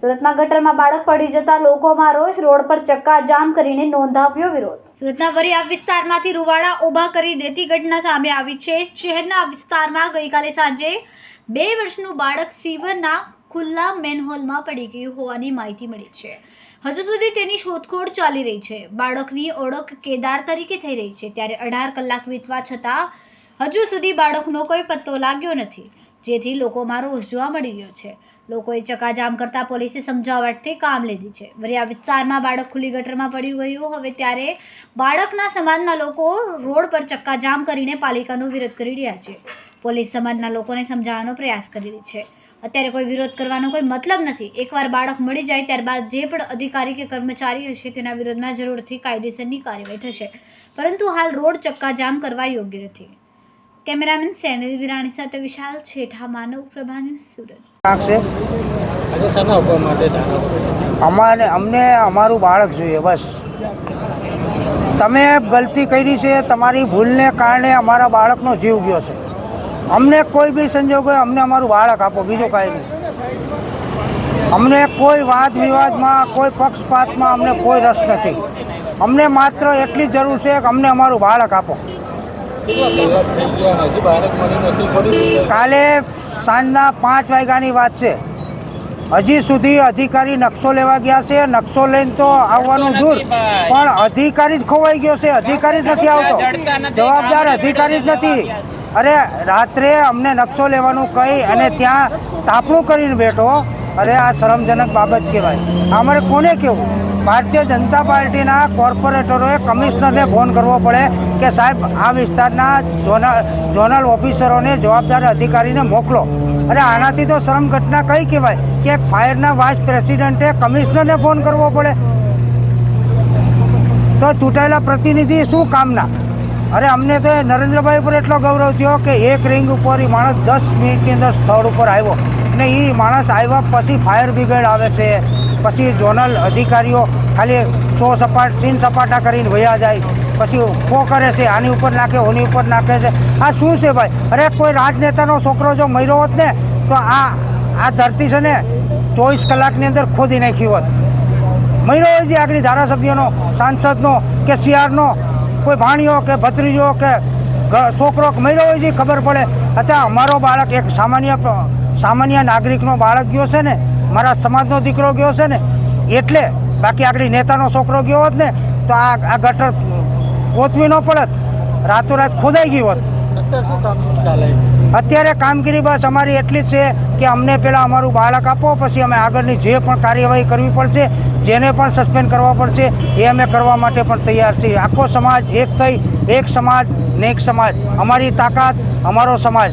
સુરતમાં ગટરમાં બાળક પડી જતા લોકોમાં રોષ, રોડ પર ચક્કા જામ કરીને નોંધાવ્યો વિરોધ. સુરતના વરિયાવ વિસ્તારમાંથી રૂવાડા ઊભા કરી દેતી ઘટના સામે આવી છે. શહેરના વિસ્તારમાં ગઈકાલે સાંજે બે વર્ષનું બાળક સીવરના ખુલ્લા મેનહોલમાં પડી ગયું હોવાની માહિતી મળી છે. હજુ સુધી તેની શોધખોળ ચાલી રહી છે. બાળકની ઓળખ કેદાર તરીકે થઈ રહી છે. ત્યારે અઢાર કલાક વીતવા છતાં હજુ સુધી બાળકનો કોઈ પત્તો લાગ્યો નથી. જેથી લોકોમાં રોષ જોવા મળી રહ્યો છે. લોકોએ ચકાજામ કરતા પોલીસે સમજાવટથી કામ લીધી છે. વરિયા વિસ્તારમાં બાળક ખુલ્લી ગટરમાં પડ્યું ગયું. હવે ત્યારે બાળકના સમાજના લોકો રોડ પર ચક્કાજામ કરીને પાલિકાનો વિરોધ કરી રહ્યા છે. પોલીસ સમાજના લોકોને સમજાવવાનો પ્રયાસ કરી રહી છે. અત્યારે કોઈ વિરોધ કરવાનો કોઈ મતલબ નથી. એકવાર બાળક મળી જાય ત્યારબાદ જે પણ અધિકારી કે કર્મચારી હશે તેના વિરોધમાં જરૂરથી કાયદેસરની કાર્યવાહી થશે. પરંતુ હાલ રોડ ચક્કાજામ કરવા યોગ્ય નથી. કેમેરામેન સેનલ વિરાણી સાથે વિશાલ છેઠા માનવ પ્રભા સુરત? અમારે અમને અમારું બાળક જોઈએ બસ. તમે ગલતી કરી છે તમારી ભૂલને કારણે અમારા બાળકનો જીવ ગયો છે. અમને કોઈ બી સંજોગો અમને અમારું બાળક આપો બીજું કાંઈ નહીં. અમને કોઈ વાદ વિવાદમાં કોઈ પક્ષપાતમાં અમને કોઈ રસ નથી. અમને માત્ર એટલી જ જરૂર છે કે અમને અમારું બાળક આપો. કાલે સાંજના પાંચ વાગ્યાની વાત છે. હજી સુધી અધિકારી નકશો લેવા ગયા છે. નકશો લઈને તો આવવાનું દૂર. પણ અધિકારી જ ખોવાઈ ગયો છે. અધિકારી જ નથી આવતો. જવાબદાર અધિકારી જ નથી. અરે રાત્રે અમને નકશો લેવાનું કહી અને ત્યાં તાપણું કરીને બેઠો. અરે આ શરમજનક બાબત કહેવાય. અમારે કોને કેવું ભારતીય જનતા પાર્ટીના કોર્પોરેટરોએ કમિશનરને ફોન કરવો પડે કે સાહેબ, આ વિસ્તારના ઝોનલ ઝોનલ ઓફિસરોને જવાબદાર અધિકારીને મોકલો. અરે આનાથી તો શરમ ઘટના કઈ કહેવાય? કે ફાયરના વાઇસ પ્રેસિડેન્ટે કમિશનરને ફોન કરવો પડે? તો ચૂંટાયેલા પ્રતિનિધિ શું કામના? અરે અમને તો નરેન્દ્રભાઈ ઉપર એટલો ગૌરવ થયો કે એક રિંગ ઉપર એ માણસ દસ મિનિટની અંદર સ્થળ ઉપર આવ્યો. ને એ માણસ આવ્યા પછી ફાયર બ્રિગેડ આવે છે, પછી ઝોનલ અધિકારીઓ ખાલી સો સપાટ સીન સપાટા કરીને વયા જાય. પછી ખો કરે છે, આની ઉપર નાખે, ઓની ઉપર નાખે છે. આ શું છે ભાઈ? અરે કોઈ રાજનેતાનો છોકરો જો મર્યો હોત ને, તો આ આ ધરતી છે ને ચોવીસ કલાકની અંદર ખોદી નાખી હોત. મર્યો હોય છે આગળ ધારાસભ્યનો, સાંસદનો, કે સીઆરનો, કોઈ ભાણિયો કે ભત્રીજો કે છોકરો કે મહિનો હોય છે, ખબર પડે. અત્યારે અમારો બાળક એક સામાન્ય સામાન્ય નાગરિકનો બાળક ગયો છે ને, મારા સમાજનો દીકરો ગયો છે ને, એટલે બાકી આગળ નેતાનો છોકરો ગયો હોત ને તો આ આ ગટર ગોતવી ન પડત. રાતોરાત ખોદાઈ ગયું હોત. અત્યારે કામગીરી બસ અમારી એટલી જ છે કે અમને પહેલાં અમારું બાળક આપો પછી અમે આગળની જે પણ કાર્યવાહી કરવી પડશે જેને પણ સસ્પેન્ડ કરવા પડશે એ અમે કરવા માટે પણ તૈયાર છીએ. આખો સમાજ એક થઈ એક સમાજ ને એક સમાજ. અમારી તાકાત અમારો સમાજ.